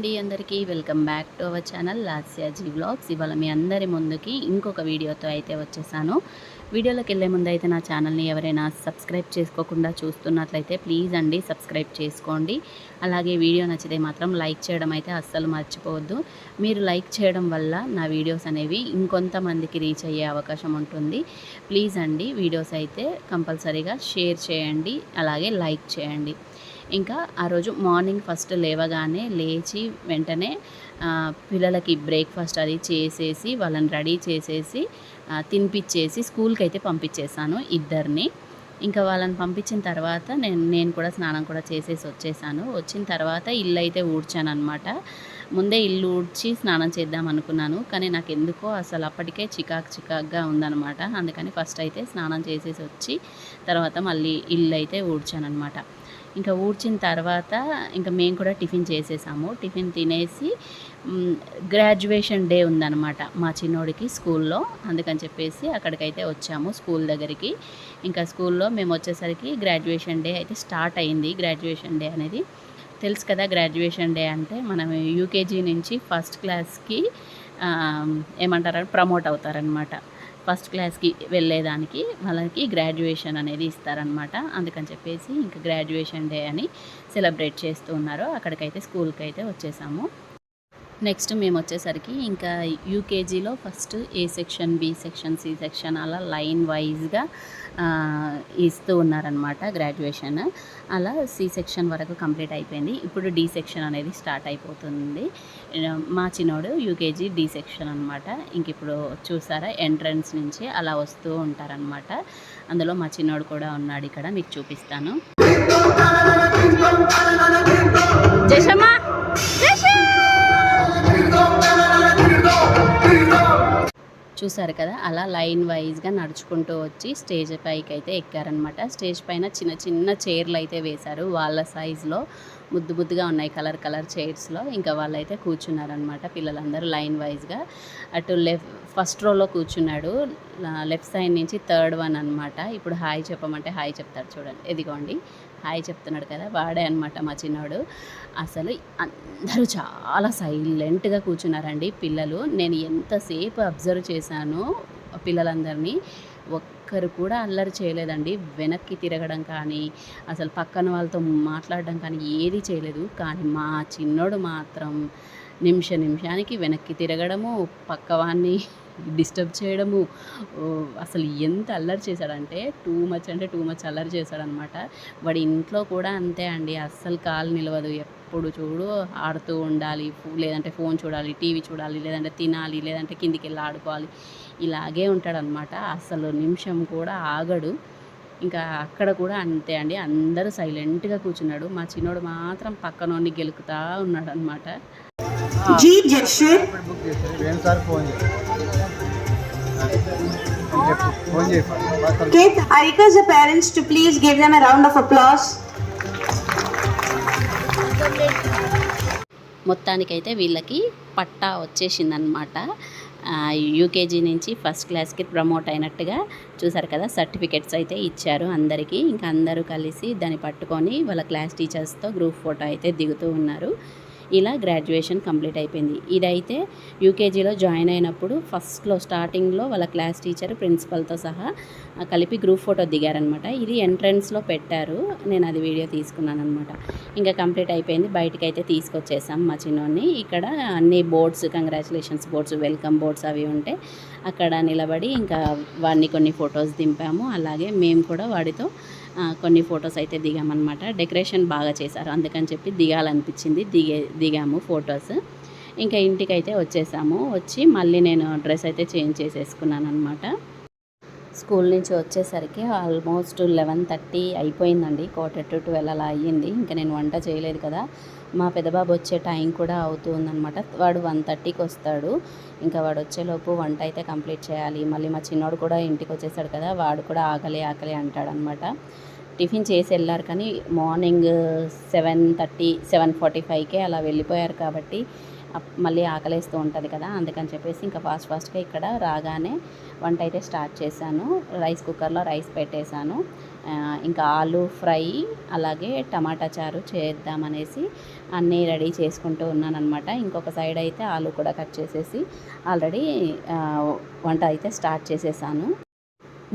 అండి అందరికీ welcome back to our channel Lasyaji vlogs. ఇవాళ మీ అందరి ముందుకి ఇంకొక వీడియోతో అయితే వచ్చేసాను. వీడియోలోకి వెళ్ళే ముందు అయితే నా ఛానల్ని ఎవరైనా సబ్స్క్రైబ్ చేసుకోకుండా చూస్తున్నట్లయితే ప్లీజ్ అండి సబ్స్క్రైబ్ చేసుకోండి. అలాగే వీడియో నచ్చితే మాత్రం లైక్ చేయడం అయితే అస్సలు మర్చిపోవద్దు. మీరు లైక్ చేయడం వల్ల నా వీడియోస్ అనేవి ఇంకొంతమందికి రీచ్ అయ్యే అవకాశం ఉంటుంది. ప్లీజ్ అండి వీడియోస్ అయితే కంపల్సరీగా షేర్ చేయండి అలాగే లైక్ చేయండి. ఇంకా ఆ రోజు మార్నింగ్ ఫస్ట్ లేవగానే లేచి వెంటనే పిల్లలకి బ్రేక్ఫాస్ట్ అది చేసేసి వాళ్ళని రెడీ చేసేసి తినిపించేసి స్కూల్కి అయితే పంపించేశాను ఇద్దరిని. ఇంకా వాళ్ళని పంపించిన తర్వాత నేను నేను కూడా స్నానం కూడా చేసేసి వచ్చేసాను. వచ్చిన తర్వాత ఇల్లు అయితే ఊడ్చాను అనమాట ముందే ఇల్లు ఊడ్చి స్నానం చేద్దాం అనుకున్నాను కానీ నాకు ఎందుకో అసలు అప్పటికే చికాక్ చికాక్గా ఉందన్నమాట. అందుకని ఫస్ట్ అయితే స్నానం చేసేసి వచ్చి తర్వాత మళ్ళీ ఇల్లు అయితే ఊడ్చాను అనమాట ఇంకా ఊడ్చిన తర్వాత ఇంకా మేము కూడా టిఫిన్ చేసేసాము. టిఫిన్ తినేసి గ్రాడ్యుయేషన్ డే ఉందన్నమాట మా చిన్నోడికి స్కూల్లో. అందుకని చెప్పేసి అక్కడికైతే వచ్చాము స్కూల్ దగ్గరికి. ఇంకా స్కూల్లో మేము వచ్చేసరికి గ్రాడ్యుయేషన్ డే అయితే స్టార్ట్ అయింది. గ్రాడ్యుయేషన్ డే అనేది తెలుసు కదా గ్రాడ్యుయేషన్ డే అంటే మనం యూకేజీ నుంచి ఫస్ట్ క్లాస్కి ఏమంటారు ప్రమోట్ అవుతారనమాట ఫస్ట్ క్లాస్కి వెళ్ళేదానికి వాళ్ళకి గ్రాడ్యుయేషన్ అనేది ఇస్తారనమాట అందుకని చెప్పేసి ఇంకా గ్రాడ్యుయేషన్ డే అని సెలబ్రేట్ చేస్తూ ఉన్నారు. అక్కడికైతే స్కూల్కి అయితే వచ్చేసాము. నెక్స్ట్ మేము వచ్చేసరికి ఇంకా యూకేజీలో first A section B section C section అలా లైన్ వైజ్గా ఇస్తూ ఉన్నారనమాట గ్రాడ్యుయేషన్. అలా సి సెక్షన్ వరకు కంప్లీట్ అయిపోయింది. ఇప్పుడు డి సెక్షన్ అనేది స్టార్ట్ అయిపోతుంది. మా చిన్నోడు యూకేజీ డి సెక్షన్ అనమాట ఇంక ఇప్పుడు చూసారా ఎంట్రన్స్ నుంచి అలా వస్తూ ఉంటారనమాట అందులో మా చిన్నోడు కూడా ఉన్నాడు ఇక్కడ మీకు చూపిస్తాను. జషమా చూసారు కదా అలా లైన్ వైజ్గా నడుచుకుంటూ వచ్చి స్టేజ్ పైకి అయితే ఎక్కారనమాట. స్టేజ్ పైన చిన్న చిన్న చైర్లు అయితే వేశారు. వాళ్ళ సైజులో ముద్దు ముద్దుగా ఉన్నాయి కలర్ కలర్ చైర్స్లో. ఇంకా వాళ్ళైతే కూర్చున్నారనమాట. పిల్లలందరూ లైన్ వైజ్గా అటు లెఫ్ట్ ఫస్ట్ రోలో కూర్చున్నాడు. లెఫ్ట్ సైడ్ నుంచి థర్డ్ వన్ అనమాట. ఇప్పుడు హాయ్ చెప్పమంటే హాయ్ చెప్తారు చూడండి. ఎదిగోండి హాయ్ చెప్తున్నాడు కదా వాడే అనమాట మా చిన్నోడు. అసలు అందరూ చాలా సైలెంట్గా కూర్చున్నారండి పిల్లలు. నేను ఎంతసేపు అబ్జర్వ్ చేశాను పిల్లలందరినీ ఒక్కరు కూడా అల్లరి చేయలేదండి. వెనక్కి తిరగడం కానీ అసలు పక్కన వాళ్ళతో మాట్లాడడం కానీ ఏది చేయలేదు. కానీ మా చిన్నోడు మాత్రం నిమిష నిమిషానికి వెనక్కి తిరగడము పక్కవాన్ని డిస్టర్బ్ చేయడము అసలు ఎంత అల్లరి చేశాడంటే టూ మచ్ అంటే టూ మచ్ అల్లరి చేశాడనమాట. వాడి ఇంట్లో కూడా అంతే అండి అస్సలు కాలు నిలవదు. ఎప్పుడు చూడు ఆడుతూ ఉండాలి లేదంటే ఫోన్ చూడాలి టీవీ చూడాలి లేదంటే తినాలి లేదంటే కిందికి వెళ్ళి ఆడుకోవాలి. ఇలాగే ఉంటాడనమాట. అసలు నిమిషం కూడా ఆగడు. ఇంకా అక్కడ కూడా అంతే అండి అందరూ సైలెంట్గా కూర్చున్నాడు. మా చిన్నోడు మాత్రం పక్కనోడిని గెలుకుతా ఉన్నాడు అనమాట Kids, I request the parents to please give them a round of applause. మొత్తానికైతే వీళ్ళకి పట్టా వచ్చేసిందనమాట యూకేజీ నుంచి ఫస్ట్ క్లాస్కి ప్రమోట్ అయినట్టుగా చూసారు కదా సర్టిఫికెట్స్ అయితే ఇచ్చారు అందరికీ. ఇంకా అందరూ కలిసి దాన్ని పట్టుకొని వాళ్ళ క్లాస్ టీచర్స్తో గ్రూప్ ఫోటో అయితే దిగుతూ ఉన్నారు. ఇలా గ్రాడ్యుయేషన్ కంప్లీట్ అయిపోయింది. ఇదైతే యూకేజీలో జాయిన్ అయినప్పుడు ఫస్ట్లో స్టార్టింగ్లో వాళ్ళ క్లాస్ టీచర్ ప్రిన్సిపల్తో సహా కలిపి గ్రూప్ ఫోటో దిగారనమాట ఇది ఎంట్రన్స్లో పెట్టారు. నేను అది వీడియో తీసుకున్నాను అనమాట ఇంకా కంప్లీట్ అయిపోయింది. బయటకు అయితే తీసుకొచ్చేసాం మా చిన్నోడిని ఇక్కడ అన్ని boards congratulations boards welcome boards అవి ఉంటే అక్కడ నిలబడి ఇంకా వాడిని కొన్ని ఫొటోస్ దింపాము. అలాగే మేము కూడా వాడితో కొన్ని ఫొటోస్ అయితే దిగామన్నమాట. డెకరేషన్ బాగా చేశారు. అందుకని చెప్పి దిగాలనిపించింది. దిగే దిగాము ఫొటోస్. ఇంకా ఇంటికి అయితే వచ్చేసాము. వచ్చి మళ్ళీ నేను డ్రెస్ అయితే చేంజ్ చేసేసుకున్నాను అనమాట స్కూల్ నుంచి వచ్చేసరికి ఆల్మోస్ట్ లెవెన్ థర్టీ అయిపోయిందండి. క్వార్టర్ టు ట్వెల్వ్ అలా అయ్యింది. ఇంకా నేను వంట చేయలేదు కదా. మా పెద్దబాబు వచ్చే టైం కూడా అవుతుందనమాట వాడు వన్ థర్టీకి వస్తాడు. ఇంకా వాడు వచ్చేలోపు వంట అయితే కంప్లీట్ చేయాలి. మళ్ళీ మా చిన్నోడు కూడా ఇంటికి వచ్చేసాడు కదా. వాడు కూడా ఆకలి ఆకలి అంటాడనమాట టిఫిన్ చేసి వెళ్ళారు కానీ morning seven thirty seven forty ఫైవ్కే అలా వెళ్ళిపోయారు కాబట్టి మళ్ళీ ఆకలేస్తూ ఉంటుంది కదా అందుకని చెప్పేసి ఇంకా ఫాస్ట్ ఫాస్ట్గా ఇక్కడ రాగానే వంట అయితే స్టార్ట్ చేశాను. రైస్ కుక్కర్లో రైస్ పెట్టేశాను. ఇంకా ఆలు ఫ్రై అలాగే టమాటా చారు చేద్దామనేసి అన్నీ రెడీ చేసుకుంటూ ఉన్నానన్నమాట. ఇంకొక సైడ్ అయితే ఆలు కూడా కట్ చేసేసి ఆల్రెడీ వంట అయితే స్టార్ట్ చేసేసాను.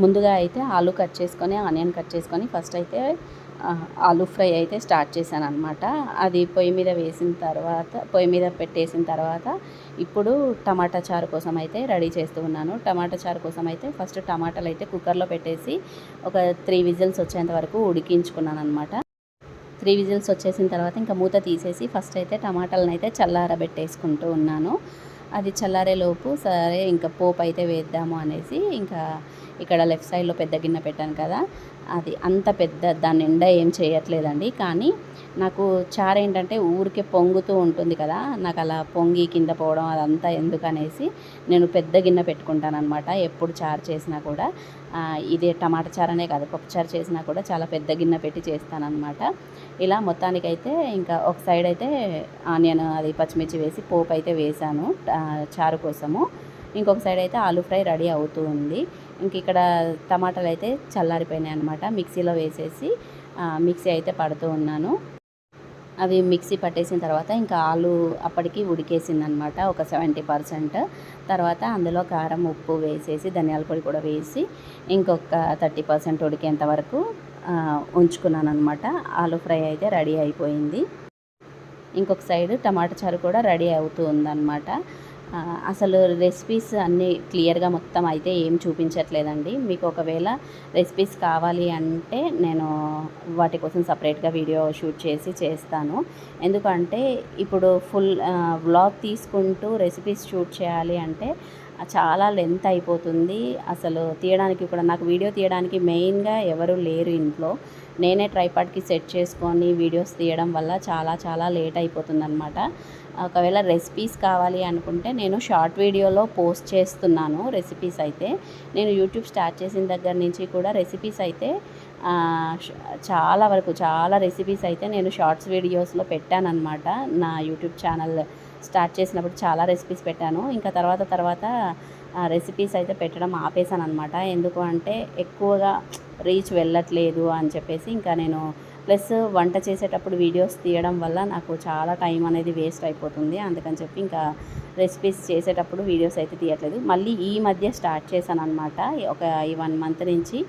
ముందుగా అయితే ఆలు కట్ చేసుకొని ఆనియన్ కట్ చేసుకొని ఫస్ట్ అయితే ఆలు ఫ్రై అయితే స్టార్ట్ చేశాను అనమాట అది పొయ్యి మీద వేసిన తర్వాత పొయ్యి మీద పెట్టేసిన తర్వాత ఇప్పుడు టమాటా చారు కోసం అయితే రెడీ చేస్తూ ఉన్నాను. టమాటా చారు కోసం అయితే ఫస్ట్ టమాటాలు అయితే కుక్కర్లో పెట్టేసి ఒక త్రీ విజిల్స్ వచ్చేంత వరకు ఉడికించుకున్నాను అనమాట త్రీ విజిల్స్ వచ్చేసిన తర్వాత ఇంకా మూత తీసేసి ఫస్ట్ అయితే టమాటాలను అయితే చల్లారబెట్టేసుకుంటూ ఉన్నాను. అది చల్లారే లోపు సరే ఇంకా పోపు అయితే వేద్దాము అనేసి ఇంకా ఇక్కడ లెఫ్ట్ సైడ్లో పెద్ద గిన్నె పెట్టాను కదా అది అంత పెద్ద దాని నిండా ఏం చేయట్లేదండి. కానీ నాకు చారు ఏంటంటే ఊరికే పొంగుతూ ఉంటుంది కదా నాకు అలా పొంగి కింద పోవడం అదంతా ఎందుకనేసి నేను పెద్ద గిన్నె పెట్టుకుంటాను అనమాట ఎప్పుడు చారు చేసినా కూడా. ఇదే టమాటా చారనే కాదు పప్పు చారు చేసినా కూడా చాలా పెద్ద గిన్నె పెట్టి చేస్తానన్నమాట. ఇలా మొత్తానికైతే ఇంకా ఒక సైడ్ అయితే ఆనియన్ అది పచ్చిమిర్చి వేసి పోపు అయితే వేసాను చారు కోసము. ఇంకొక సైడ్ అయితే ఆలు ఫ్రై రెడీ అవుతూ ఉంది. ఇంక ఇక్కడ టమాటాలు అయితే చల్లారిపోయినాయి అనమాట మిక్సీలో వేసేసి మిక్సీ అయితే పడుతూ ఉన్నాను. అవి మిక్సీ పట్టేసిన తర్వాత ఇంకా ఆలు అప్పటికి ఉడికేసిందనమాట ఒక సెవెంటీ పర్సెంట్. తర్వాత అందులో కారం ఉప్పు వేసేసి ధనియాల పొడి కూడా వేసి ఇంకొక థర్టీ పర్సెంట్ ఉడికేంత వరకు ఉంచుకున్నాను అనమాట ఆలు ఫ్రై అయితే రెడీ అయిపోయింది. ఇంకొక సైడ్ టమాటా చారు కూడా రెడీ అవుతూ ఉందన్నమాట. అసలు రెసిపీస్ అన్నీ క్లియర్గా మొత్తం అయితే ఏం చూపించట్లేదండి. మీకు ఒకవేళ రెసిపీస్ కావాలి అంటే నేను వాటి కోసం సపరేట్గా వీడియో షూట్ చేసి చేస్తాను. ఎందుకంటే ఇప్పుడు ఫుల్ వ్లాగ్ తీసుకుంటూ రెసిపీస్ షూట్ చేయాలి అంటే చాలా లెంత్ అయిపోతుంది. అసలు తీయడానికి కూడా నాకు వీడియో తీయడానికి మెయిన్గా ఎవరు లేరు ఇంట్లో. నేనే ట్రైపాడ్కి సెట్ చేసుకొని వీడియోస్ తీయడం వల్ల చాలా చాలా లేట్ అయిపోతుందన్నమాట. ఒకవేళ రెసిపీస్ కావాలి అనుకుంటే నేను షార్ట్ వీడియోలో పోస్ట్ చేస్తున్నాను రెసిపీస్ అయితే. నేను యూట్యూబ్ స్టార్ట్ చేసిన దగ్గర నుంచి కూడా రెసిపీస్ అయితే చాలా వరకు చాలా రెసిపీస్ అయితే నేను షార్ట్స్ వీడియోస్లో పెట్టానమాట నా యూట్యూబ్ ఛానల్ స్టార్ట్ చేసినప్పుడు చాలా రెసిపీస్ పెట్టాను. ఇంకా తర్వాత తర్వాత రెసిపీస్ అయితే పెట్టడం ఆపేసాను అనమాట ఎందుకు అంటే ఎక్కువగా రీచ్ వెళ్ళట్లేదు అని చెప్పేసి ఇంకా నేను ప్లస్ వంట చేసేటప్పుడు వీడియోస్ తీయడం వల్ల నాకు చాలా టైం అనేది వేస్ట్ అయిపోతుంది. అందుకని చెప్పి ఇంకా రెసిపీస్ చేసేటప్పుడు వీడియోస్ అయితే తీయట్లేదు. మళ్ళీ ఈ మధ్య స్టార్ట్ చేశాను అనమాట ఒక ఈ వన్ మంత్ నుంచి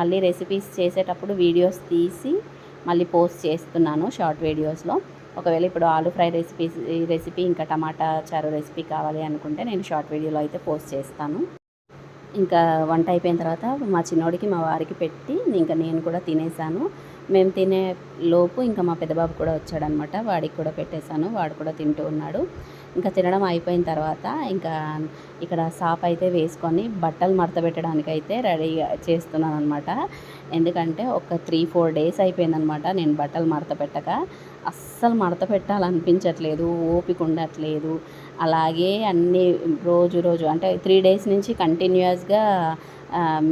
మళ్ళీ రెసిపీస్ చేసేటప్పుడు వీడియోస్ తీసి మళ్ళీ పోస్ట్ చేస్తున్నాను షార్ట్ వీడియోస్లో. ఒకవేళ ఇప్పుడు ఆలు ఫ్రై రెసిపీస్ ఈ రెసిపీ ఇంకా టమాటా చారు రెసిపీ కావాలి అనుకుంటే నేను షార్ట్ వీడియోలో అయితే పోస్ట్ చేస్తాను. ఇంకా వంట అయిపోయిన తర్వాత మా చిన్నోడికి మా వారికి పెట్టి ఇంకా నేను కూడా తినేసాను. మేము తినే లోపు ఇంకా మా పెద్దబాబు కూడా వచ్చాడనమాట. వాడికి కూడా పెట్టేశాను. వాడు కూడా తింటూ ఉన్నాడు. ఇంకా తినడం అయిపోయిన తర్వాత ఇంకా ఇక్కడ సాప్ అయితే వేసుకొని బట్టలు మడత పెట్టడానికి అయితే రెడీగా చేస్తున్నాను అనమాట ఎందుకంటే ఒక త్రీ ఫోర్ డేస్ అయిపోయిందనమాట నేను బట్టలు మడత పెట్టక. అస్సలు మడత పెట్టాలనిపించట్లేదు ఓపిక ఉండట్లేదు. అలాగే అన్ని రోజు రోజు అంటే త్రీ డేస్ నుంచి కంటిన్యూస్గా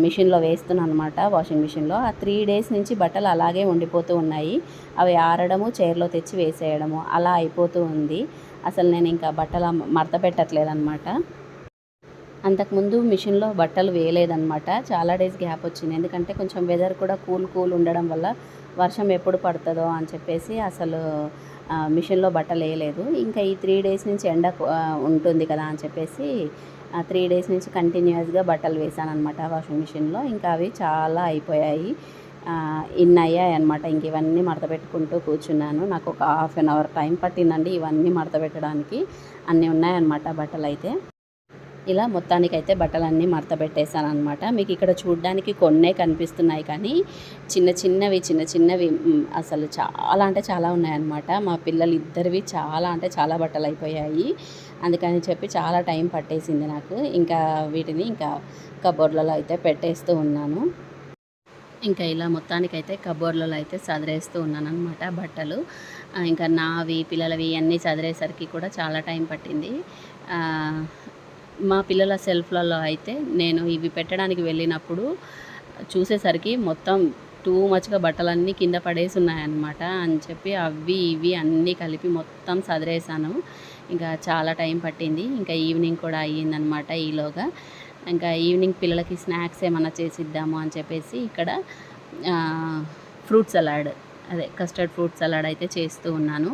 మిషన్లో వేస్తున్నాను అనమాట వాషింగ్ మిషన్లో. ఆ త్రీ డేస్ నుంచి బట్టలు అలాగే ఉండిపోతూ ఉన్నాయి. అవి ఆరడము చైర్లో తెచ్చి వేసేయడము అలా అయిపోతూ ఉంది. అసలు నేను ఇంకా బట్టలు మడత పెట్టట్లేదు అనమాట అంతకుముందు మిషన్లో బట్టలు వేయలేదన్నమాట. చాలా డేస్ గ్యాప్ వచ్చింది. ఎందుకంటే కొంచెం వెదర్ కూడా కూల్ కూల్ ఉండడం వల్ల వర్షం ఎప్పుడు పడుతుందో అని చెప్పేసి అసలు మిషన్లో బట్టలు వేయలేదు. ఇంకా ఈ త్రీ డేస్ నుంచి ఎండ ఉంటుంది కదా అని చెప్పేసి త్రీ డేస్ నుంచి కంటిన్యూస్గా బట్టలు వేసాను అనమాట వాషింగ్ మిషన్లో ఇంకా అవి చాలా అయిపోయాయి. ఇన్ అయ్యాయి అనమాట ఇంక ఇవన్నీ మడత పెట్టుకుంటూ కూర్చున్నాను. నాకు ఒక హాఫ్ అన్ అవర్ టైం పట్టిందండి ఇవన్నీ మడత పెట్టడానికి. అన్నీ ఉన్నాయన్నమాట బట్టలు అయితే ఇలా మొత్తానికైతే బట్టలన్నీ మడత పెట్టేశాను అనమాట మీకు ఇక్కడ చూడడానికి కొన్నే కనిపిస్తున్నాయి కానీ చిన్న చిన్నవి చిన్న చిన్నవి అసలు చాలా అంటే చాలా ఉన్నాయన్నమాట. మా పిల్లలు ఇద్దరివి చాలా అంటే చాలా బట్టలు అయిపోయాయి అందుకని చెప్పి చాలా టైం పట్టేసింది నాకు. ఇంకా వీటిని ఇంకా కబోర్డ్లలో అయితే పెట్టేస్తూ ఉన్నాను. ఇంకా ఇలా మొత్తానికైతే కబోర్డ్లలో అయితే సదిరేస్తూ ఉన్నాను అనమాట బట్టలు ఇంకా నావి పిల్లలవి అన్నీ చదిరేసరికి కూడా చాలా టైం పట్టింది. మా పిల్లల సెల్ఫ్లలో అయితే నేను ఇవి పెట్టడానికి వెళ్ళినప్పుడు చూసేసరికి మొత్తం టూ మచ్గా బట్టలన్నీ కింద పడేసి ఉన్నాయన్నమాట. అని చెప్పి అవి ఇవి అన్నీ కలిపి మొత్తం సదిరేసాను ఇంకా చాలా టైం పట్టింది. ఇంకా ఈవినింగ్ కూడా అయ్యిందనమాట ఈలోగా. ఇంకా ఈవినింగ్ పిల్లలకి స్నాక్స్ ఏమన్నా చేసిద్దాము అని చెప్పేసి ఇక్కడ ఫ్రూట్ సలాడ్ అదే కస్టర్డ్ ఫ్రూట్ సలాడ్ అయితే చేస్తూ ఉన్నాను.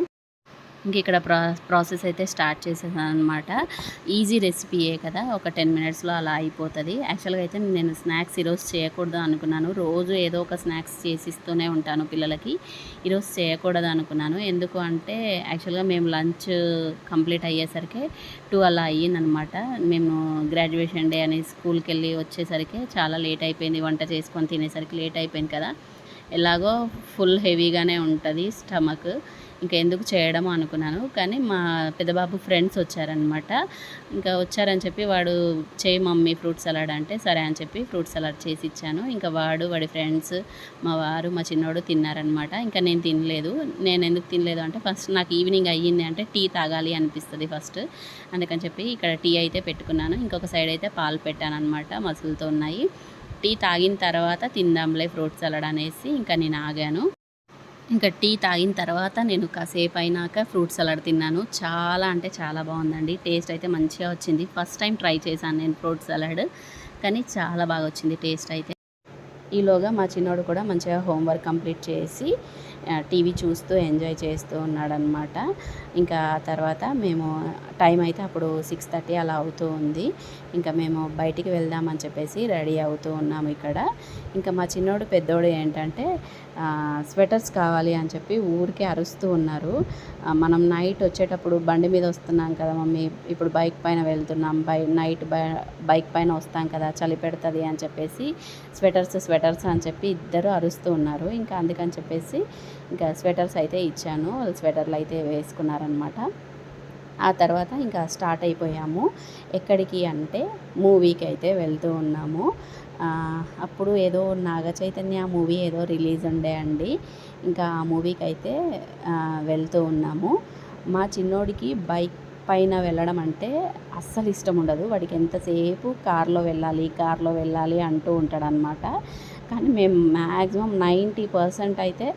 ఇంక ఇక్కడ ప్రా ప్రాసెస్ అయితే స్టార్ట్ చేసేసాను అనమాట ఈజీ రెసిపీయే కదా ఒక టెన్ మినిట్స్లో అలా అయిపోతుంది. యాక్చువల్గా అయితే నేను స్నాక్స్ ఈరోజు చేయకూడదు అనుకున్నాను. రోజు ఏదో ఒక స్నాక్స్ చేసిస్తూనే ఉంటాను పిల్లలకి. ఈరోజు చేయకూడదు అనుకున్నాను. ఎందుకు అంటే యాక్చువల్గా మేము లంచ్ కంప్లీట్ అయ్యేసరికి టూ అలా అయ్యిందనమాట మేము గ్రాడ్యుయేషన్ డే అని స్కూల్కి వెళ్ళి వచ్చేసరికి చాలా లేట్ అయిపోయింది. వంట చేసుకొని తినేసరికి లేట్ అయిపోయింది కదా. ఎలాగో ఫుల్ హెవీగానే ఉంటుంది స్టమక్. ఇంకా ఎందుకు చేయడం అనుకున్నాను. కానీ మా పెద్దబాబు ఫ్రెండ్స్ వచ్చారనమాట ఇంకా వచ్చారని చెప్పి వాడు చేయి మమ్మీ ఫ్రూట్ సలాడ్ అంటే సరే అని చెప్పి ఫ్రూట్ సలాడ్ చేసి ఇచ్చాను. ఇంకా వాడు వాడి ఫ్రెండ్స్ మా వారు మా చిన్నోడు తిన్నారనమాట ఇంకా నేను తినలేదు. నేను ఎందుకు తినలేదు అంటే ఫస్ట్ నాకు ఈవినింగ్ అయ్యింది అంటే టీ తాగాలి అనిపిస్తుంది ఫస్ట్. అందుకని చెప్పి ఇక్కడ టీ అయితే పెట్టుకున్నాను. ఇంకొక సైడ్ అయితే పాలు పెట్టాను అనమాట మసులుతో ఉన్నాయి. టీ తాగిన తర్వాత తిందాంలే ఫ్రూట్ సలాడ్ అనేసి ఇంకా నేను ఆగాను. ఇంకా టీ తాగిన తర్వాత నేను కాసేపు అయినాక ఫ్రూట్ సలాడ్ తిన్నాను. చాలా అంటే చాలా బాగుందండి. టేస్ట్ అయితే మంచిగా వచ్చింది. ఫస్ట్ టైం ట్రై చేశాను నేను ఫ్రూట్ సలాడ్. కానీ చాలా బాగా వచ్చింది టేస్ట్ అయితే. ఈలోగా మా చిన్నోడు కూడా మంచిగా హోంవర్క్ కంప్లీట్ చేసి టీవీ చూస్తూ ఎంజాయ్ చేస్తూ ఉన్నాడనమాట ఇంకా తర్వాత మేము టైం అయితే అప్పుడు సిక్స్ థర్టీ అలా అవుతూ ఉంది. ఇంకా మేము బయటికి వెళ్దామని చెప్పేసి రెడీ అవుతూ ఉన్నాము ఇక్కడ. ఇంకా మా చిన్నోడు పెద్దోడు ఏంటంటే స్వెటర్స్ కావాలి అని చెప్పి ఊరికే అరుస్తూ ఉన్నారు. మనం నైట్ వచ్చేటప్పుడు బండి మీద వస్తున్నాం కదా మమ్మీ ఇప్పుడు బైక్ పైన వెళ్తున్నాం బై నైట్ బై బైక్ పైన వస్తాం కదా చలి పెడుతుంది అని చెప్పేసి స్వెటర్స్ స్వెటర్స్ అని చెప్పి ఇద్దరు అరుస్తూ ఉన్నారు. ఇంకా అందుకని చెప్పేసి ఇంకా స్వెటర్స్ అయితే ఇచ్చాను. స్వెటర్లు అయితే వేసుకున్నారనమాట ఆ తర్వాత ఇంకా స్టార్ట్ అయిపోయాము. ఎక్కడికి అంటే మూవీకి అయితే వెళ్తూ ఉన్నాము. అప్పుడు ఏదో నాగ చైతన్య మూవీ ఏదో రిలీజ్ ఉండే అండి. ఇంకా ఆ మూవీకి అయితే వెళ్తూ ఉన్నాము. మా చిన్నోడికి బైక్ పైన వెళ్ళడం అంటే అస్సలు ఇష్టం ఉండదు. వాడికి ఎంతసేపు కార్లో వెళ్ళాలి కార్లో వెళ్ళాలి అంటూ ఉంటాడనమాట. కానీ మేము మ్యాక్సిమం నైంటీ పర్సెంట్ అయితే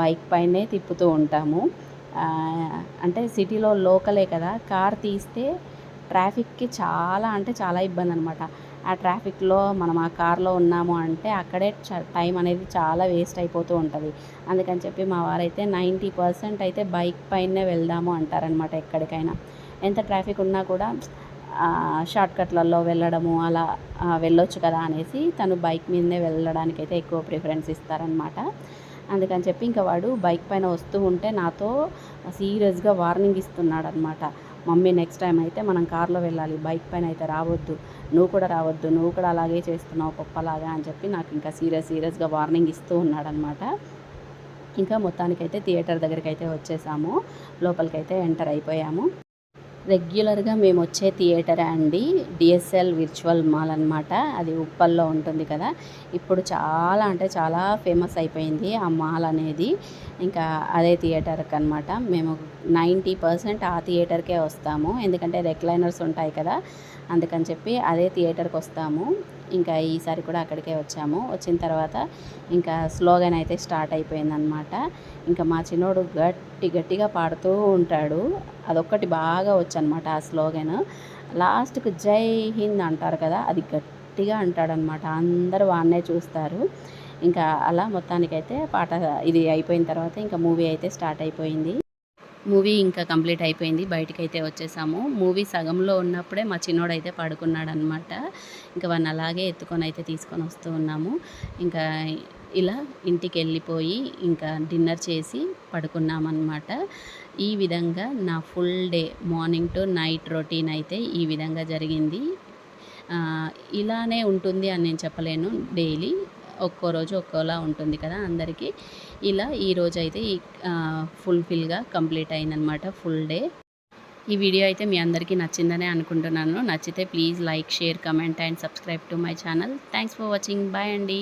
బైక్ పైనే తిప్పుతూ ఉంటాము. అంటే సిటీలో లోకలే కదా కార్ తీస్తే ట్రాఫిక్కి చాలా అంటే చాలా ఇబ్బంది అనమాట ఆ ట్రాఫిక్లో మనం ఆ కార్లో ఉన్నాము అంటే అక్కడే చ- టైం అనేది చాలా వేస్ట్ అయిపోతూ ఉంటుంది. అందుకని చెప్పి మా వారైతే నైంటీ పర్సెంట్ అయితే బైక్ పైనే వెళ్దాము అంటారనమాట ఎక్కడికైనా. ఎంత ట్రాఫిక్ ఉన్నా కూడా షార్ట్కట్లలో వెళ్ళడము అలా వెళ్ళొచ్చు కదా అనేసి తను బైక్ మీదనే వెళ్ళడానికి అయితే ఎక్కువ ప్రిఫరెన్స్ ఇస్తారనమాట అందుకని చెప్పి ఇంకా వాడు బైక్ పైన వస్తూ ఉంటే నాతో సీరియస్గా వార్నింగ్ ఇస్తున్నాడు అనమాట మమ్మీ నెక్స్ట్ టైం అయితే మనం కార్లో వెళ్ళాలి బైక్ పైన అయితే రావద్దు. నువ్వు కూడా రావద్దు నువ్వు కూడా అలాగే చేస్తున్నావు పప్పలాగా అని చెప్పి నాకు ఇంకా సీరియస్ సీరియస్గా వార్నింగ్ ఇస్తూ ఉన్నాడనమాట ఇంకా మొత్తానికైతే థియేటర్ దగ్గరికి అయితే వచ్చేసాము. లోపలికైతే ఎంటర్ అయిపోయాము. రెగ్యులర్గా మేము వచ్చే థియేటర్ అండి డిఎస్ఎల్ విర్చువల్ మాల్ అనమాట అది ఉప్పల్లో ఉంటుంది కదా. ఇప్పుడు చాలా అంటే చాలా ఫేమస్ అయిపోయింది ఆ మాల్ అనేది. ఇంకా అదే థియేటర్కి అనమాట మేము నైంటీ పర్సెంట్ ఆ థియేటర్కే వస్తాము. ఎందుకంటే రెక్లైనర్స్ ఉంటాయి కదా. అందుకని చెప్పి అదే థియేటర్కి వస్తాము. ఇంకా ఈసారి కూడా అక్కడికే వచ్చాము. వచ్చిన తర్వాత ఇంకా స్లోగన్ అయితే స్టార్ట్ అయిపోయిందనమాట ఇంకా మా చిన్నోడు గట్టి గట్టిగా పాడుతూ ఉంటాడు. అదొక్కటి బాగా వచ్చనమాట ఆ స్లోగన్. లాస్ట్కు జై హింద్ అంటారు కదా అది గట్టిగా అంటాడనమాట అందరూ వాన్నే చూస్తారు. ఇంకా అలా మొత్తానికైతే పాట ఇది అయిపోయిన తర్వాత ఇంకా మూవీ అయితే స్టార్ట్ అయిపోయింది. మూవీ ఇంకా కంప్లీట్ అయిపోయింది. బయటికి అయితే వచ్చేసాము. మూవీ సగంలో ఉన్నప్పుడే మా చిన్నోడు అయితే పడుకున్నాడు అనమాట ఇంకా వాడిని అలాగే ఎత్తుకొని అయితే తీసుకొని వస్తూ ఉన్నాము. ఇంకా ఇలా ఇంటికి వెళ్ళిపోయి ఇంకా డిన్నర్ చేసి పడుకున్నామన్నమాట. ఈ విధంగా నా full day morning to night routine అయితే ఈ విధంగా జరిగింది. ఇలానే ఉంటుంది అని నేను చెప్పలేను. డైలీ ఒక్కో రోజు ఒక్కోలా ఉంటుంది కదా అందరికీ. ఇలా ఈ అయితే ఈ ఫుల్ఫిల్గా కంప్లీట్ అయిందనమాట ఫుల్ డే. ఈ వీడియో అయితే మీ అందరికీ నచ్చిందనే అనుకుంటున్నాను. నచ్చితే please like share comment and subscribe to my channel. Thanks for watching. Bye అండి.